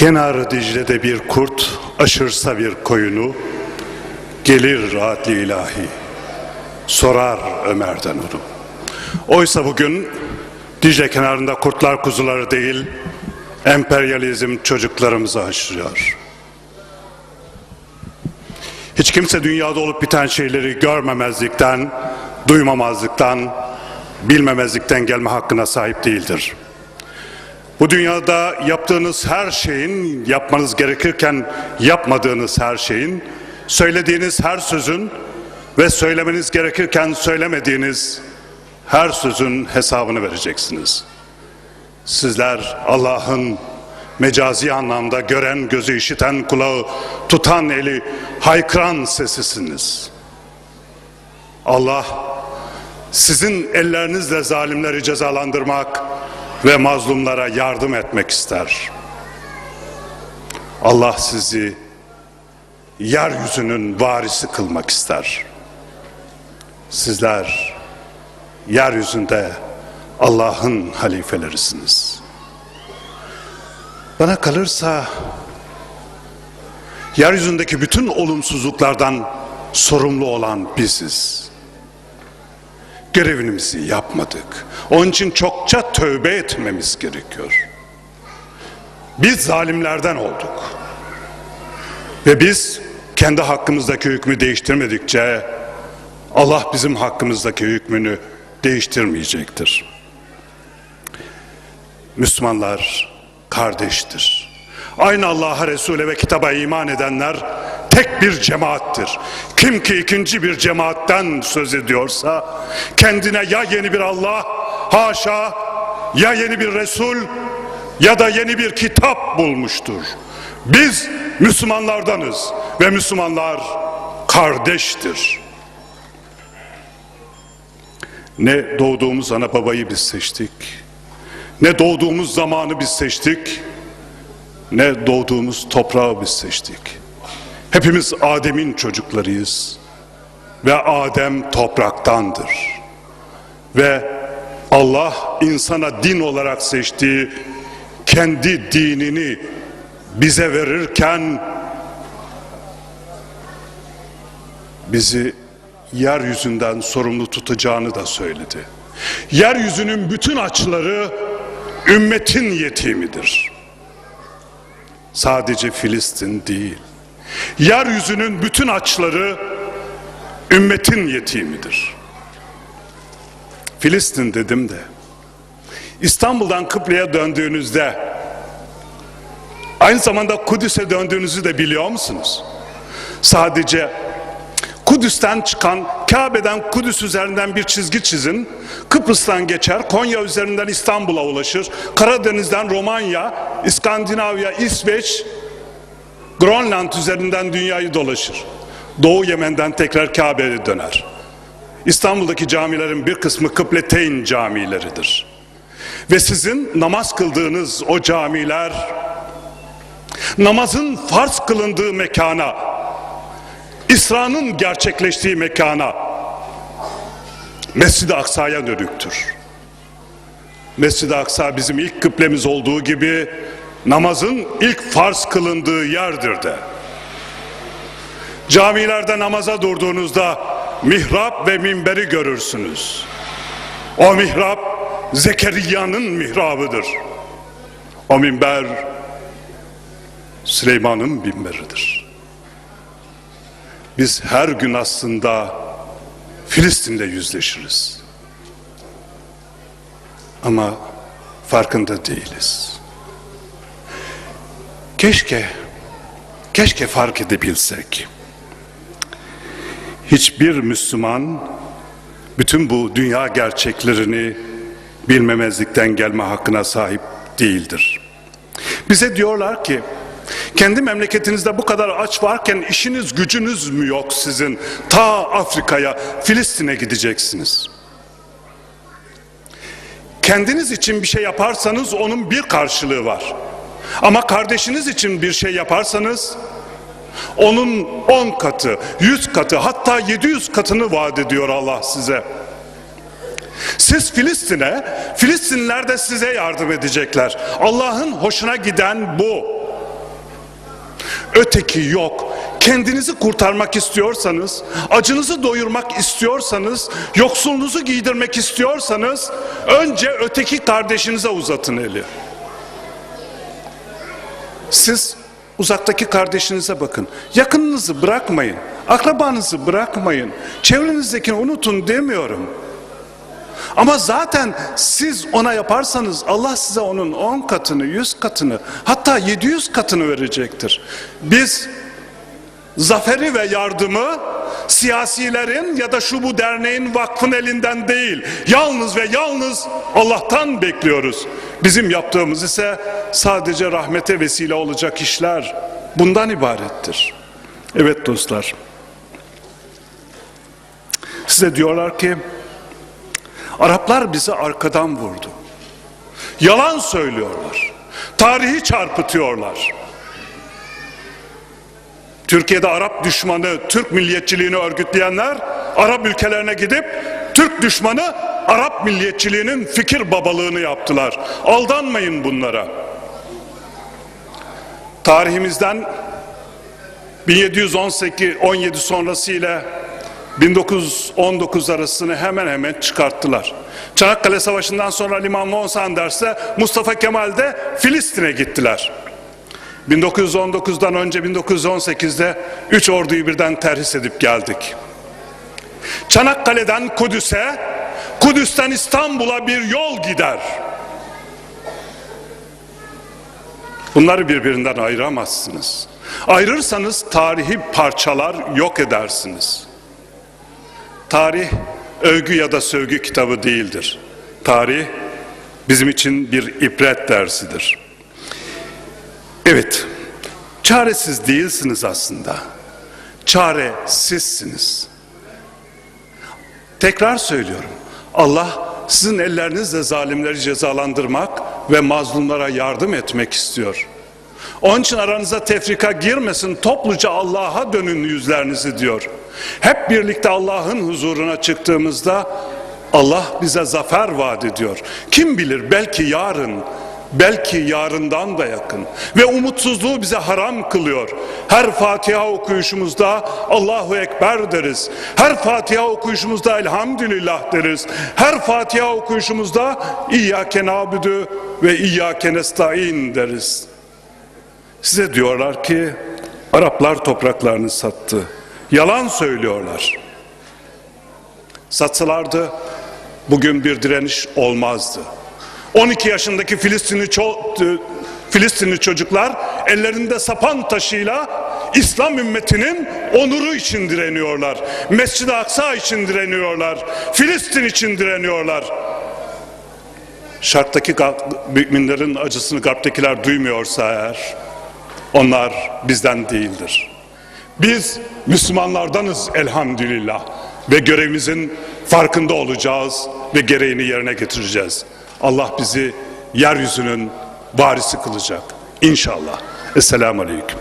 Kenarı Dicle'de bir kurt aşırsa bir koyunu gelir rahatli ilahi sorar Ömer'den onu. Oysa bugün Dicle kenarında kurtlar kuzuları değil emperyalizm çocuklarımızı aşırıyor. Hiç kimse dünyada olup biten şeyleri görmemezlikten, duymamazlıktan, bilmemezlikten gelme hakkına sahip değildir. Bu dünyada yaptığınız her şeyin, yapmanız gerekirken yapmadığınız her şeyin, söylediğiniz her sözün ve söylemeniz gerekirken söylemediğiniz her sözün hesabını vereceksiniz. Sizler Allah'ın mecazi anlamda gören, gözü işiten, kulağı tutan eli, haykıran sesisiniz. Allah sizin ellerinizle zalimleri cezalandırmak ve mazlumlara yardım etmek ister. Allah sizi yeryüzünün varisi kılmak ister. Sizler yeryüzünde Allah'ın halifelerisiniz. Bana kalırsa yeryüzündeki bütün olumsuzluklardan sorumlu olan biziz. Görevimizi yapmadık. Onun için çokça tövbe etmemiz gerekiyor. Biz zalimlerden olduk. Ve biz kendi hakkımızdaki hükmü değiştirmedikçe Allah bizim hakkımızdaki hükmünü değiştirmeyecektir. Müslümanlar kardeştir. Aynı Allah'a, Resul'e ve kitaba iman edenler tek bir cemaattir. Kim ki ikinci bir cemaatten söz ediyorsa kendine ya yeni bir Allah, haşa ya yeni bir Resul ya da yeni bir kitap bulmuştur. Biz Müslümanlardanız ve Müslümanlar kardeştir. Ne doğduğumuz ana babayı biz seçtik, ne doğduğumuz zamanı biz seçtik, ne doğduğumuz toprağı biz seçtik. Hepimiz Adem'in çocuklarıyız ve Adem topraktandır. Ve Allah insana din olarak seçtiği kendi dinini bize verirken bizi yeryüzünden sorumlu tutacağını da söyledi. Yeryüzünün bütün açları ümmetin yetimidir. Sadece Filistin değil. Yeryüzünün bütün açları ümmetin yetimidir. Filistin dedim de İstanbul'dan Kıbrıs'a döndüğünüzde aynı zamanda Kudüs'e döndüğünüzü de biliyor musunuz? Sadece Kudüs'ten çıkan Kabe'den Kudüs üzerinden bir çizgi çizin. Kıbrıs'tan geçer, Konya üzerinden İstanbul'a ulaşır. Karadeniz'den Romanya, İskandinavya, İsveç, Grönland üzerinden dünyayı dolaşır. Doğu Yemen'den tekrar Kabe'ye döner. İstanbul'daki camilerin bir kısmı Kıbleteyn camileridir. Ve sizin namaz kıldığınız o camiler namazın farz kılındığı mekana İsra'nın gerçekleştiği mekana Mescid-i Aksa'ya dönüktür. Mescid-i Aksa bizim ilk kıblemiz olduğu gibi namazın ilk farz kılındığı yerdir de. Camilerde namaza durduğunuzda mihrap ve minberi görürsünüz. O mihrap Zekeriya'nın mihrabıdır. O minber Süleyman'ın minberidir. Biz her gün aslında Filistin'de yüzleşiriz. Ama farkında değiliz. Keşke, keşke fark edebilsek. Hiçbir Müslüman bütün bu dünya gerçeklerini bilmemezlikten gelme hakkına sahip değildir. Bize diyorlar ki kendi memleketinizde bu kadar aç varken işiniz gücünüz mü yok sizin? Ta Afrika'ya, Filistin'e gideceksiniz. Kendiniz için bir şey yaparsanız onun bir karşılığı var. Ama kardeşiniz için bir şey yaparsanız onun on katı, yüz katı hatta yedi yüz katını vaat ediyor Allah size. Siz Filistin'e, Filistinliler de size yardım edecekler. Allah'ın hoşuna giden bu. öteki yok. Kendinizi kurtarmak istiyorsanız, acınızı doyurmak istiyorsanız, yoksulluğunuzu giydirmek istiyorsanız önce öteki kardeşinize uzatın eli. Siz uzaktaki kardeşinize bakın. Yakınınızı bırakmayın. Akrabanızı bırakmayın. Çevrenizdekini unutun demiyorum. Ama zaten siz ona yaparsanız Allah size onun 10 katını, 100 katını, hatta 700 katını verecektir. Biz zaferi ve yardımı siyasilerin ya da şu bu derneğin vakfın elinden değil, yalnız ve yalnız Allah'tan bekliyoruz. Bizim yaptığımız ise sadece rahmete vesile olacak işler bundan ibarettir. Evet dostlar. Size diyorlar ki Araplar bizi arkadan vurdu. Yalan söylüyorlar. Tarihi çarpıtıyorlar. Türkiye'de Arap düşmanı, Türk milliyetçiliğini örgütleyenler Arap ülkelerine gidip Türk düşmanı Arap milliyetçiliğinin fikir babalığını yaptılar. Aldanmayın bunlara. Tarihimizden 1718 17 sonrası ile 1919 arasını hemen hemen çıkarttılar. Çanakkale Savaşı'ndan sonra Liman von Sanders'le Mustafa Kemal de Filistin'e gittiler. 1919'dan önce 1918'de üç orduyu birden terhis edip geldik. Çanakkale'den Kudüs'e, Kudüs'ten İstanbul'a bir yol gider. Bunları birbirinden ayıramazsınız. Ayırırsanız tarihi parçalar yok edersiniz. Tarih övgü ya da sövgü kitabı değildir. Tarih bizim için bir ibret dersidir. Evet, çaresiz değilsiniz aslında. Çare sizsiniz. Tekrar söylüyorum. Allah sizin ellerinizle zalimleri cezalandırmak ve mazlumlara yardım etmek istiyor. Onun için aranıza tefrika girmesin, topluca Allah'a dönün yüzlerinizi diyor. Hep birlikte Allah'ın huzuruna çıktığımızda Allah bize zafer vaat ediyor. Kim bilir belki yarın, belki yarından da yakın ve umutsuzluğu bize haram kılıyor. Her Fatiha okuyuşumuzda Allahu Ekber deriz. Her Fatiha okuyuşumuzda Elhamdülillah deriz. Her Fatiha okuyuşumuzda İyyâke nâbüdü ve İyyâke nestaîn deriz. Size diyorlar ki Araplar topraklarını sattı. Yalan söylüyorlar. Satsalardı bugün bir direniş olmazdı. 12 yaşındaki Filistinli, ço- Filistinli çocuklar ellerinde sapan taşıyla İslam ümmetinin onuru için direniyorlar. Mescid-i Aksa için direniyorlar. Filistin için direniyorlar. Şarttaki müminlerin acısını garptakiler duymuyorsa eğer onlar bizden değildir. Biz Müslümanlardanız elhamdülillah ve görevimizin farkında olacağız ve gereğini yerine getireceğiz. Allah bizi yeryüzünün varisi kılacak. İnşallah. Esselamu Aleyküm.